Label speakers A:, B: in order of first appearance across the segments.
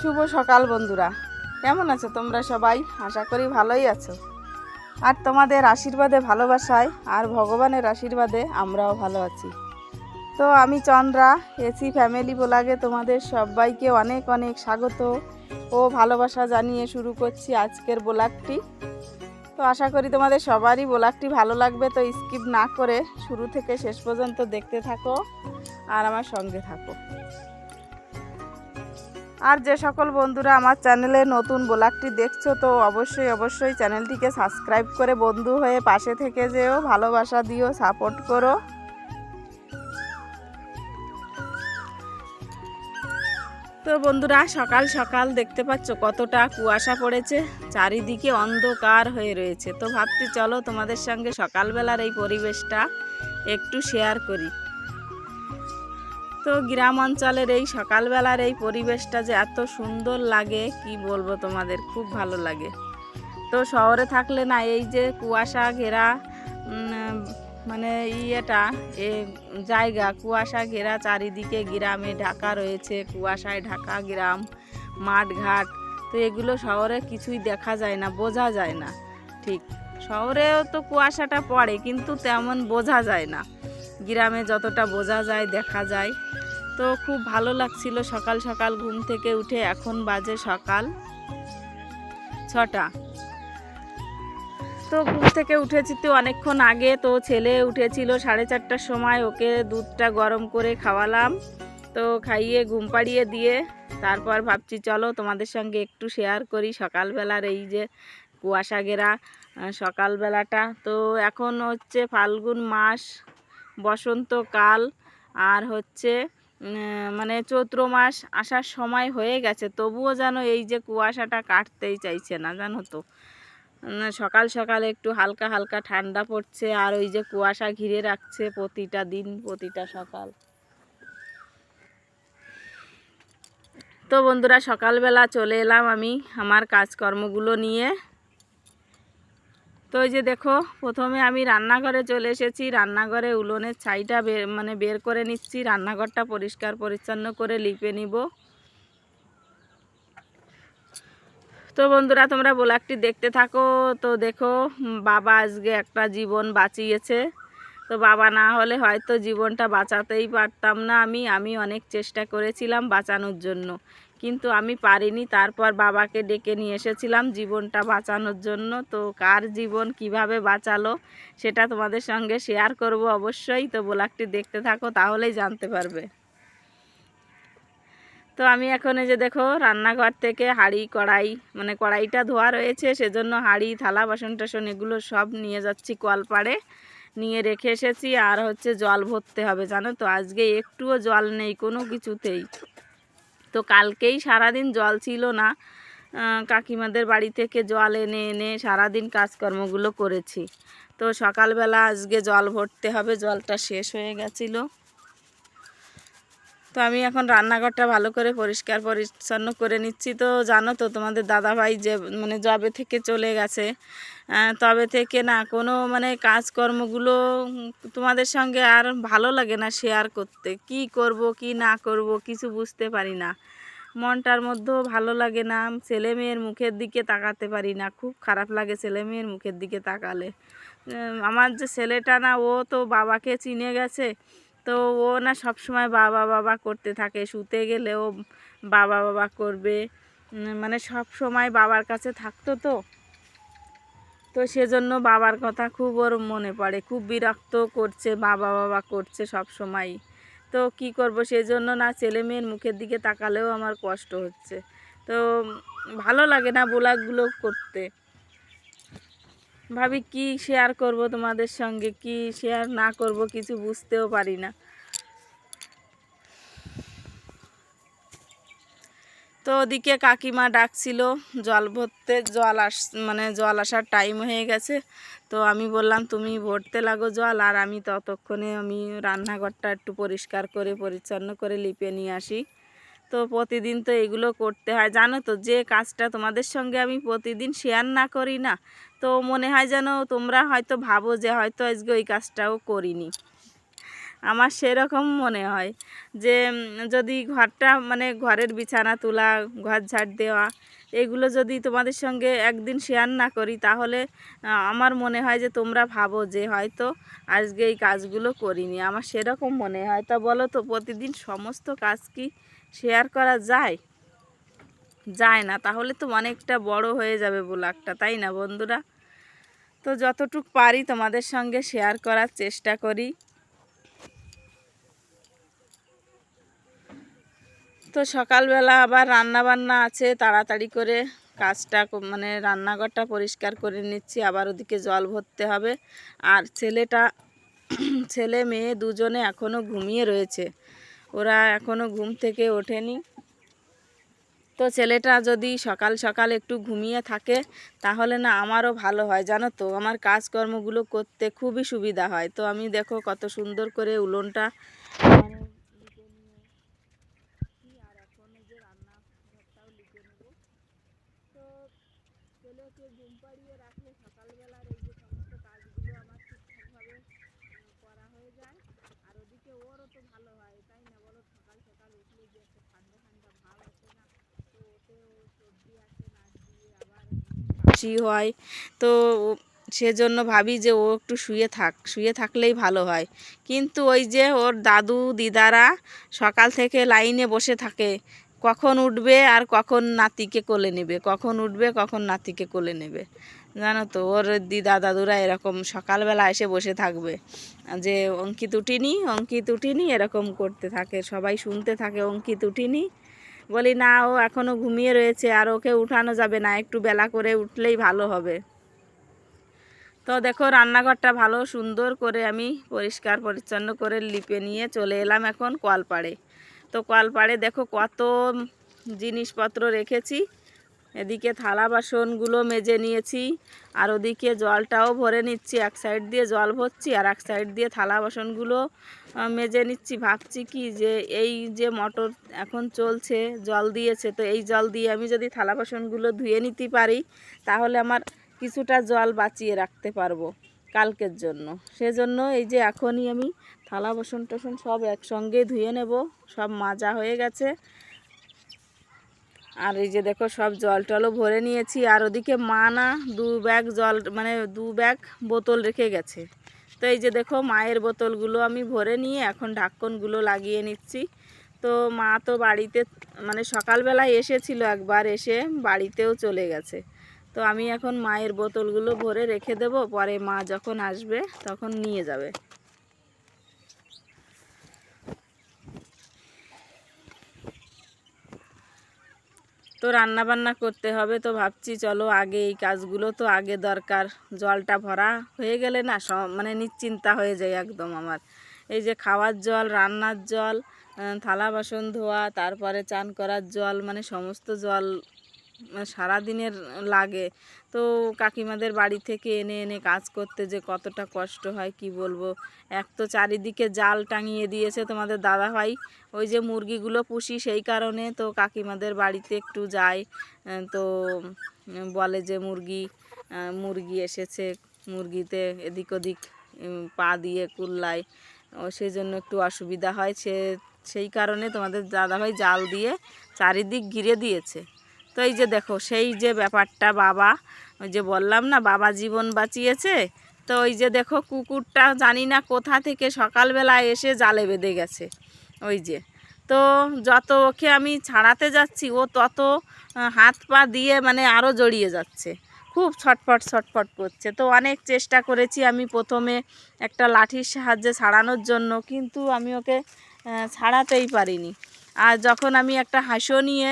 A: শুভ সকাল বন্ধুরা। কেমন আছো তোমরা সবাই? আশা করি ভালোই আছো। আর তোমাদের আশীর্বাদে, ভালোবাসায় আর ভগবানের আশীর্বাদে আমরাও ভালো আছি। তো আমি চন্দ্রা এসি ফ্যামিলি ব্লগে তোমাদের সবাইকে অনেক অনেক স্বাগত ও ভালোবাসা জানিয়ে শুরু করছি আজকের ব্লগটি। তো আশা করি তোমাদের সবারই ব্লগটি ভালো লাগবে, তো স্কিপ না করে শুরু থেকে শেষ পর্যন্ত দেখতে থাকো আর আমার সঙ্গে থাকো। আর যে সকল বন্ধুরা আমার চ্যানেলে নতুন ব্লগটি দেখছ, তো অবশ্যই অবশ্যই চ্যানেলটিকে সাবস্ক্রাইব করে বন্ধু হয়ে পাশে থেকে যেও, ভালোবাসা দিও, সাপোর্ট করো। তো বন্ধুরা, সকাল সকাল দেখতে পাচ্ছ কতটা কুয়াশা পড়েছে, চারিদিকে অন্ধকার হয়ে রয়েছে। তো ভাবছি চলো তোমাদের সঙ্গে সকালবেলার এই পরিবেশটা একটু শেয়ার করি। তো গ্রাম অঞ্চলের এই সকালবেলার এই পরিবেশটা যে এত সুন্দর লাগে, কি বলব তোমাদের? খুব ভালো লাগে। তো শহরে থাকলে না, এই যে কুয়াশা ঘেরা মানে ইয়েটা, এ জায়গা, কুয়াশা ঘেরা চারিদিকে গ্রামে ঢাকা রয়েছে, কুয়াশায় ঢাকা গ্রাম মাঠ ঘাট তো এগুলো শহরে কিছুই দেখা যায় না, বোঝা যায় না। ঠিক, শহরেও তো কুয়াশাটা পড়ে, কিন্তু তেমন বোঝা যায় না। গ্রামে যতটা বোঝা যায়, দেখা যায়। তো খুব ভালো লাগছিল সকাল সকাল ঘুম থেকে উঠে, এখন বাজে সকাল ছটা। তো ঘুম থেকে উঠেছি তো অনেকক্ষণ আগে, তো ছেলে উঠেছিল সাড়ে চারটার সময়, ওকে দুধটা গরম করে খাওয়ালাম, তো খাইয়ে ঘুম পাড়িয়ে দিয়ে তারপর ভাবছি, চলো তোমাদের সঙ্গে একটু শেয়ার করি সকালবেলার এই যে কুয়াশা ঘেরা সকালবেলাটা। তো এখন হচ্ছে ফাল্গুন মাস বসন্তকাল আর হচ্ছে মানে চৈত্র মাস আসার সময় হয়ে গেছে। তবুও যেন এই যে কুয়াশাটা কাটতেই চাইছে না, জানো তো। সকাল সকাল একটু হালকা হালকা ঠান্ডা পড়ছে আর ওই যে কুয়াশা ঘিরে রাখছে প্রতিটা দিন, প্রতিটা সকাল। তো বন্ধুরা, সকালবেলা চলে এলাম আমি আমার কাজকর্মগুলো নিয়ে। তো ওই যে দেখো, প্রথমে আমি রান্নাঘরে চলে এসেছি। রান্নাঘরে উলোনের ছাইটা মানে বের করে নিচ্ছি। রান্নাঘরটা পরিষ্কার পরিচ্ছন্ন করে লিপে নিব। তো বন্ধুরা, তোমরা ব্লগটি দেখতে থাকো। তো দেখো, বাবা আজকে একটা জীবন বাঁচিয়েছে। তো বাবা না হলে হয়তো জীবনটা বাঁচাতেই পারতাম না আমি। আমি অনেক চেষ্টা করেছিলাম বাঁচানোর জন্য। কিন্তু আমি পারিনি। তারপর বাবাকে ডেকে নিয়ে এসেছিলাম জীবনটা বাঁচানোর জন্য। তো কার জীবন কীভাবে বাঁচালো সেটা তোমাদের সঙ্গে শেয়ার করব অবশ্যই। তো ব্লগটি দেখতে থাকো, তাহলেই জানতে পারবে। তো আমি এখন এই যে দেখো, রান্নাঘর থেকে হাঁড়ি, কড়াই মানে কড়াইটা ধোয়া রয়েছে। সেজন্য হাঁড়ি, থালা বাসন টাসন এগুলো সব নিয়ে যাচ্ছি কলপাড়ে। নিয়ে রেখে এসেছি। আর হচ্ছে জল ভরতে হবে, জানো তো? আজকে একটুও জল নেই, কোনো কিছুতেই। তো কালকেই সারাদিন জল ছিল না। কাকিমাদের বাড়ি থেকে জল এনে এনে সারাদিন কাজকর্মগুলো করেছি। তো সকালবেলা আজকে জল ভরতে হবে, জলটা শেষ হয়ে গেছিল। তো আমি এখন রান্নাঘরটা ভালো করে পরিষ্কার পরিচ্ছন্ন করে নিচ্ছি। তো জানো তো তোমাদের দাদাভাই যে মানে জবে থেকে চলে গেছে তবে থেকে না কোনো মানে কাজকর্মগুলো তোমাদের সঙ্গে আর ভালো লাগে না শেয়ার করতে। কি করব, কি না করব কিছু বুঝতে পারি না। মনটার মধ্যেও ভালো লাগে না, ছেলে মেয়ের মুখের দিকে তাকাতে পারি না। খুব খারাপ লাগে ছেলে মেয়ের মুখের দিকে তাকালে। আমার যে ছেলেটা না, ও তো বাবাকে চিনে গেছে। তো ও না সব সময় বাবা বাবা করতে থাকে। শুতে গেলেও বাবা বাবা করবে। মানে সব সময় বাবার কাছে থাকতো তো। তো সেজন্য বাবার কথা খুব ওর মনে পড়ে। খুব বিরক্ত করছে, বাবা বাবা করছে সব সময় তো কি করব? সেজন্য না ছেলে মেয়ের মুখের দিকে তাকালেও আমার কষ্ট হচ্ছে। তো ভালো লাগে না ব্লগগুলো করতে। ভাবি, কি শেয়ার করব তোমাদের সঙ্গে? কি শেয়ার না করব কিছু বুঝতেও পারি না। তো ওদিকে কাকিমা ডাকছিল, জল ভরতে, জল আস মানে জল আসার টাইম হয়ে গেছে। তো আমি বললাম, তুমি ভরতে লাগো জল, আর আমি ততক্ষণে আমি রান্নাঘরটা একটু পরিষ্কার করে, পরিচ্ছন্ন করে লিপে নিয়ে আসি। তো প্রতিদিন তো এগুলো করতে হয়। জানো তো, যে কাজটা তোমাদের সঙ্গে আমি প্রতিদিন শেয়ার না করি না, তো মনে হয় যেন তোমরা হয়তো ভাবো যে হয়তো আজকে ওই কাজটাও করিনি। আমার সেরকম মনে হয় যে যদি ঘরটা মানে ঘরের বিছানা তোলা, ঘর ঝাড় দেওয়া, এগুলো যদি তোমাদের সঙ্গে একদিন শেয়ার না করি, তাহলে আমার মনে হয় যে তোমরা ভাবো যে হয়তো আজকে এই কাজগুলো করিনি। আমার সেরকম মনে হয়। তা বলো তো, প্রতিদিন সমস্ত কাজ কি শেয়ার করা যায়? যায় না, তাহলে তো অনেকটা বড় হয়ে যাবে ব্লগটা তাই না বন্ধুরা? তো যতটুক পারি তোমাদের সঙ্গে শেয়ার করার চেষ্টা করি। তো সকালবেলা আবার রান্না বান্না আছে, তাড়াতাড়ি করে কাজটা মানে রান্নাঘরটা পরিষ্কার করে নিচ্ছি, আবার ওদিকে জল ভরতে হবে। আর ছেলেটা, ছেলে মেয়ে দুজনে এখনও ঘুমিয়ে রয়েছে। ওরা এখনও ঘুম থেকে ওঠেনি। তো ছেলেটা যদি সকাল সকাল একটু ঘুমিয়ে থাকে, তাহলে না আমারও ভালো হয়, জানো তো? আমার কাজকর্মগুলো করতে খুবই সুবিধা হয়। তো আমি দেখো কত সুন্দর করে উলনটা মানে লিপে নিয়েছি আর এখন এই যে রান্নাঘরটাও লিপে নেব তো ছেলেকে ঘুম পাড়িয়ে রাখলে সকালবেলার এই যে সমস্ত কাজগুলো আমার ঠিকঠাকভাবে আহ, করা হয়ে যায় আর ওদিকে ওরও তো ভালো হয় তাই না বলো সকাল সকাল উঠলে যে একটা ঠান্ডা ঠান্ডা ভাব আসে না তো ওতে ও সর্দি আসে নাক দিয়ে আবার কাশি হয়। তো সেজন্য ভাবি যে ও একটু শুয়ে থাক, শুয়ে থাকলেই ভালো হয়। কিন্তু ওই যে ওর দাদু, দিদারা সকাল থেকে লাইনে বসে থাকে। কখন উঠবে আর কখন নাতিকে কোলে নেবে, কখন উঠবে, কখন নাতিকে কোলে নেবে। জানো তো, ওর দিদা, দাদুরা এরকম সকালবেলা এসে বসে থাকবে। যে অঙ্কিত উঠিনি অঙ্কিত উঠিনি, এরকম করতে থাকে, সবাই শুনতে থাকে অঙ্কিত উঠিনি। বলি, না, ও এখনও ঘুমিয়ে রয়েছে আর ওকে উঠানো যাবে না, একটু বেলা করে উঠলেই ভালো হবে। তো দেখো, রান্নাঘরটা ভালো সুন্দর করে আমি পরিষ্কার পরিচ্ছন্ন করে লিপে নিয়ে চলে এলাম এখন কলপাড়ে তো কলপাড়ে দেখো কত জিনিসপত্র রেখেছি। এদিকে থালা বাসনগুলো মেজে নিয়েছি, আর ওদিকে জলটাও ভরে নিচ্ছি। এক সাইড দিয়ে জল ভরছি আর এক সাইড দিয়ে থালা বাসনগুলো মেজে নিচ্ছি। ভাবছি কি যে এই যে মোটর এখন চলছে, জল দিয়েছে, তো এই জল দিয়ে আমি যদি থালা বাসনগুলো ধুয়ে নিতে পারি, তাহলে আমার কিছুটা জল বাঁচিয়ে রাখতে পারব কালকের জন্য। সেজন্য এই যে এখনই আমি থালা বাসন টাসন সব একসঙ্গে ধুয়ে নেব, সব মাজা হয়ে গেছে। আর এই যে দেখো, সব জল টলও ভরে নিয়েছি। আর ওদিকে মা না দু ব্যাগ জল মানে দু ব্যাগ বোতল রেখে গেছে। তো এই যে দেখো, মায়ের বোতলগুলো আমি ভরে নিয়ে এখন ঢাক্কনগুলো লাগিয়ে নিচ্ছি। তো মা তো বাড়িতে মানে সকালবেলায় এসেছিল একবার এসে বাড়িতেও চলে গেছে। তো আমি এখন মায়ের বোতলগুলো ভরে রেখে দেব, পরে মা যখন আসবে তখন নিয়ে যাবে। তো রান্না বান্না করতে হবে তো ভাবছি, চলো আগে এই কাজগুলো তো আগে দরকার। জলটা ভরা হয়ে গেলে না সব মানে নিশ্চিন্তা হয়ে যায় একদম আমার। এই যে খাওয়ার জল, রান্নার জল থালা বাসন ধোয়া, তারপরে চান করার জল মানে সমস্ত জল মানে সারাদিনের লাগে। তো কাকিমাদের বাড়ি থেকে এনে এনে কাজ করতে যে কতটা কষ্ট হয়, কি বলব? এক তো চারিদিকে জাল টাঙিয়ে দিয়েছে তোমাদের দাদা ভাই ওই যে মুরগিগুলো পুষি সেই কারণে তো কাকিমাদের বাড়িতে একটু যায়। তো বলে যে মুরগি মুরগি এসেছে, মুরগিতে এদিক ওদিক পা দিয়ে কুল্লায়। ও সেই জন্য একটু অসুবিধা হয়। সে, সেই কারণে তোমাদের দাদাভাই জাল দিয়ে চারিদিক ঘিরে দিয়েছে। তো এই যে দেখো, সেই যে ব্যাপারটা বাবা, ওই যে বললাম না, বাবা জীবন বাঁচিয়েছে। তো ওই যে দেখো, কুকুরটা জানি না কোথা থেকে সকালবেলা এসে জালে বেঁধে গেছে। ওই যে, তো যত ওকে আমি ছাড়াতে যাচ্ছি, ও তত হাত পা দিয়ে মানে আরও জড়িয়ে যাচ্ছে। খুব ছটফট ছটফট করছে। তো অনেক চেষ্টা করেছি আমি প্রথমে একটা লাঠির সাহায্যে ছাড়ানোর জন্য, কিন্তু আমি ওকে ছাড়াতেই পারিনি। আর যখন আমি একটা হাঁসও নিয়ে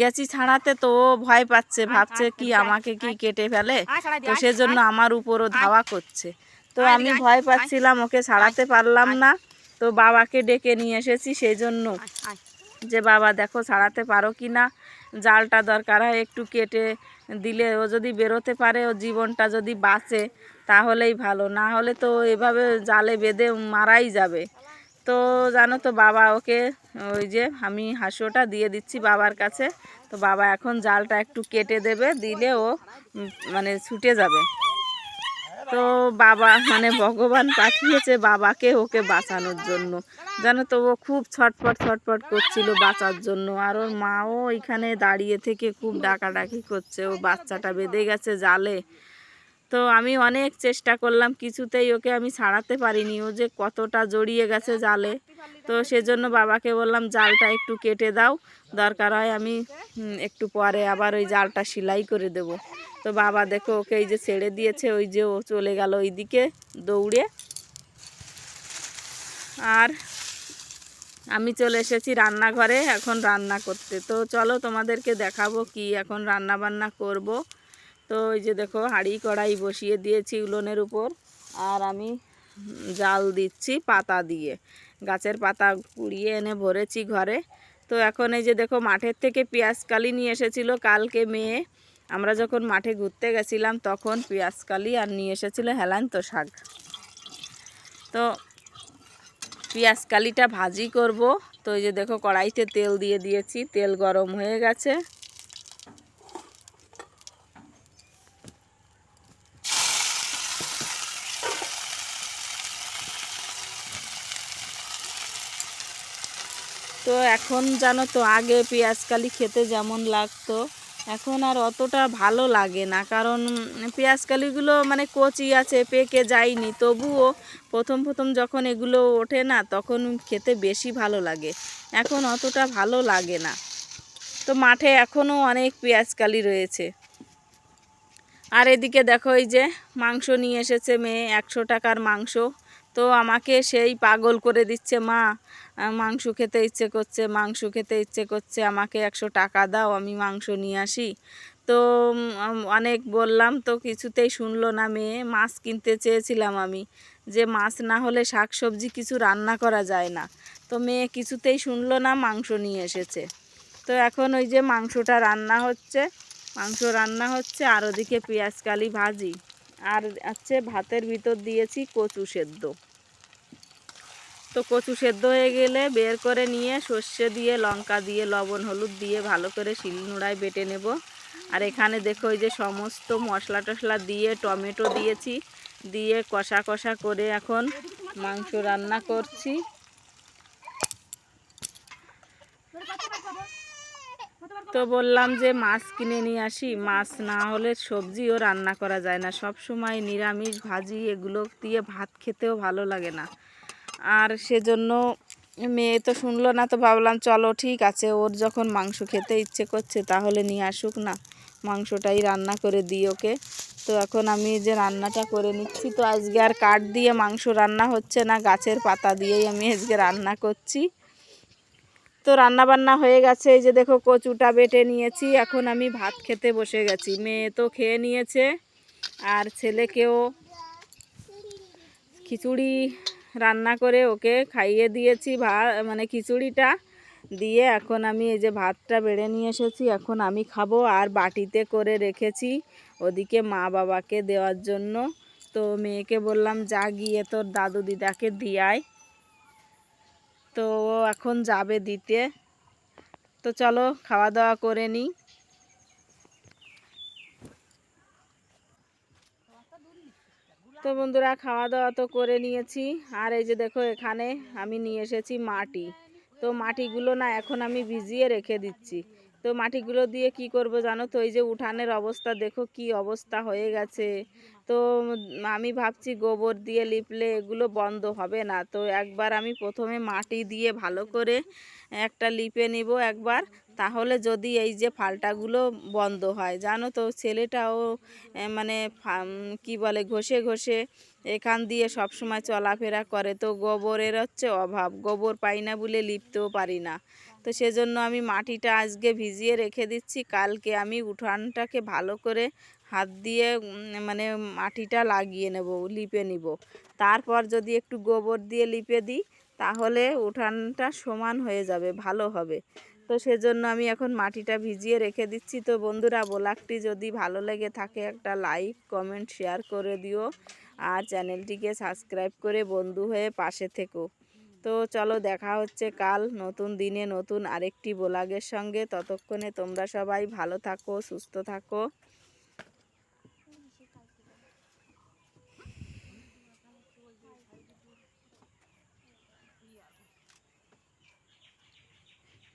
A: গেছি ছাড়াতে তো ও ভয় পাচ্ছে ভাবছে কি আমাকে কি কেটে ফেলে? তো সেজন্য আমার উপরও ধাওয়া করছে। তো আমি ভয় পাচ্ছিলাম ওকে ছাড়াতে পারলাম না। তো বাবাকে ডেকে নিয়ে এসেছি সেই জন্য যে বাবা দেখো ছাড়াতে পারো কি না? জালটা দরকার হয় একটু কেটে দিলে ও যদি বেরোতে পারে ও জীবনটা যদি বাঁচে তাহলেই ভালো। না হলে তো এভাবে জালে বেঁধে মারাই যাবে। তো জানো তো বাবা ওকে ওই যে আমি হাঁসুটা দিয়ে দিচ্ছি বাবার কাছে। তো বাবা এখন জালটা একটু কেটে দেবে, দিলে ও মানে ছুটে যাবে। তো বাবা মানে ভগবান পাঠিয়েছে বাবাকে ওকে বাঁচানোর জন্য। জানো তো ও খুব ছটফট ছটফট করছিল বাঁচার জন্য। আর ওর মাও ওইখানে দাঁড়িয়ে থেকে খুব ডাকাডাকি করছে। ও বাচ্চাটা বেঁধে গেছে জালে। তো আমি অনেক চেষ্টা করলাম, কিছুতেই ওকে আমি ছাড়াতে পারিনি। ও যে কতটা জড়িয়ে গেছে জালে। তো সেজন্য বাবাকে বললাম, জালটা একটু কেটে দাও। দরকার হয় আমি একটু পরে আবার ওই জালটা সেলাই করে দেব। তো বাবা দেখো, ওকে এই যে ছেড়ে দিয়েছে, ওই যে ও চলে গেল ওইদিকে দৌড়ে। আর আমি চলে এসেছি রান্নাঘরে এখন রান্না করতে। তো চলো তোমাদেরকে দেখাবো কি এখন রান্না বান্না করব। তো ওই যে দেখো, হাঁড়ি কড়াই বসিয়ে দিয়েছি উলোনের উপর। আর আমি জাল দিচ্ছি পাতা দিয়ে। গাছের পাতা কুড়িয়ে এনে ভরেছি ঘরে। তো এখন এই যে দেখো, মাঠের থেকে পেঁয়াজ কালি নিয়ে এসেছিল কালকে মেয়ে। আমরা যখন মাঠে ঘুরতে গেছিলাম, তখন পেঁয়াজ কালি আর নিয়ে এসেছিল হেলান্ত শাক। তো পেঁয়াজ কালিটা ভাজি করব। তো এই যে দেখো, কড়াইতে তেল দিয়ে দিয়েছি। তেল গরম হয়ে গেছে তো এখন জানো তো আগে পেঁয়াজ কালি খেতে যেমন লাগতো এখন আর অতটা ভালো লাগে না। কারণ উম, পেঁয়াজ কালিগুলো মানে কচি আছে পেকে যায়নি তবুও প্রথম প্রথম যখন এগুলো ওঠে না তখন খেতে বেশি ভালো লাগে। এখন অতটা ভালো লাগে না। তো মাঠে এখনও অনেক পেঁয়াজ কালি রয়েছে। আর এদিকে দেখো এই যে মাংস নিয়ে এসেছে মেয়ে একশো টাকার মাংস। তো আমাকে সেই পাগল করে দিচ্ছে, মা মাংস খেতে ইচ্ছে করছে, মাংস খেতে ইচ্ছে করছে, আমাকে একশো টাকা দাও, আমি মাংস নিয়ে আসি। তো অনেক বললাম, তো কিছুতেই শুনলো না মেয়ে, মাছ কিনতে চেয়েছিলাম আমি, যে মাছ না হলে শাক সবজি কিছু রান্না করা যায় না। তো মেয়ে কিছুতেই শুনলো না, মাংস নিয়ে এসেছে। তো এখন ওই যে মাংসটা রান্না হচ্ছে, মাংস রান্না হচ্ছে, আর ওদিকে পেঁয়াজ কালি ভাজি। আর হচ্ছে ভাতের ভিতর দিয়েছি কচু সেদ্ধ। তো কচু সেদ্ধ হয়ে গেলে বের করে নিয়ে সর্ষে দিয়ে, লঙ্কা দিয়ে, লবণ, হলুদ দিয়ে ভালো করে শিলনোড়ায় বেটে নেব। আর এখানে দেখো ওই যে সমস্ত মশলা টশলা দিয়ে টমেটো দিয়েছি, দিয়ে কষা কষা করে এখন মাংস রান্না করছি। তো বললাম যে মাছ কিনে নিয়ে আসি, মাছ না হলে সবজিও রান্না করা যায় না। সব সময় নিরামিষ ভাজি এগুলো দিয়ে ভাত খেতেও ভালো লাগে না। আর সেজন্য মেয়ে তো শুনলো না, তো ভাবলাম চলো ঠিক আছে, ওর যখন মাংস খেতে ইচ্ছে করছে তাহলে নিয়ে আসুক না। মাংসটাই রান্না করে দিই ওকে। তো এখন আমি যে রান্নাটা করে নিচ্ছি, তো আজকে আর কাঠ দিয়ে মাংস রান্না হচ্ছে না, গাছের পাতা দিয়েই আমি আজকে রান্না করছি। তো রান্না বান্না হয়ে গেছে, এই যে দেখো কচুটা বেটে নিয়েছি, এখন আমি ভাত খেতে বসে গেছি। মেয়ে তো খেয়ে নিয়েছে, আর ছেলেকেও খিচুড়ি রান্না করে ওকে খাইয়ে দিয়েছি, ভা মানে খিচুড়িটা দিয়ে এখন আমি এই যে ভাতটা বেড়ে নিয়ে এসেছি, এখন আমি খাব আর বাটিতে করে রেখেছি ওদিকে মা বাবাকে দেওয়ার জন্য। তো মেয়েকে বললাম, যা গিয়ে তোর দাদু দিদাকে দিয়ায় তো ও এখন যাবে দিতে। তো চলো খাওয়া দাওয়া করে নিই। তো বন্ধুরা খাওয়া দাওয়া তো করে নিয়েছি। আর এই যে দেখো এখানে আমি নিয়ে এসেছি মাটি। তো মাটিগুলো না এখন আমি ভিজিয়ে রেখে দিচ্ছি। তো মাটিগুলো দিয়ে কি করব জানো? তো এই যে উঠানের অবস্থা, দেখো কি অবস্থা হয়ে গেছে। তো আমি ভাবছি গোবর দিয়ে লিপলে এগুলো বন্ধ হবে না। তো একবার আমি প্রথমে মাটি দিয়ে ভালো করে একটা লিপে নিব একবার। তাহলে যদি এই যে ফালটাগুলো বন্ধ হয়, জানো তো ছেলেটাও মানে কি বলে, ঘষে ঘষে এখান দিয়ে সব সময় চলাফেরা করে। তো গোবরের হচ্ছে অভাব, গোবর পাই না বলে লিপতেও পারি না। তো সেজন্য আমি মাটিটা আজকে ভিজিয়ে রেখে দিচ্ছি। কালকে আমি উঠানটাকে ভালো করে হাত দিয়ে মানে মাটিটা লাগিয়ে নেব, লিপে নিব। তারপর যদি একটু গোবর দিয়ে লিপে দিই, তাহলে উঠানটা সমান হয়ে যাবে, ভালো হবে। তো সেজন্য আমি এখন মাটিটা ভিজিয়ে রেখে দিচ্ছি। তো বন্ধুরা, ব্লগটি যদি ভালো লেগে থাকে, একটা লাইক, কমেন্ট, শেয়ার করে দিও আর চ্যানেলটিকে সাবস্ক্রাইব করে বন্ধু হয়ে পাশে থেকো। তো চলো দেখা হচ্ছে কাল নতুন দিনে নতুন আরেকটি ব্লগের সঙ্গে। ততক্ষণে তোমরা সবাই ভালো থাকো, সুস্থ থাকো।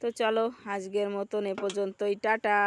A: তো চলো আজকের মতন এ পর্যন্তই টাটা।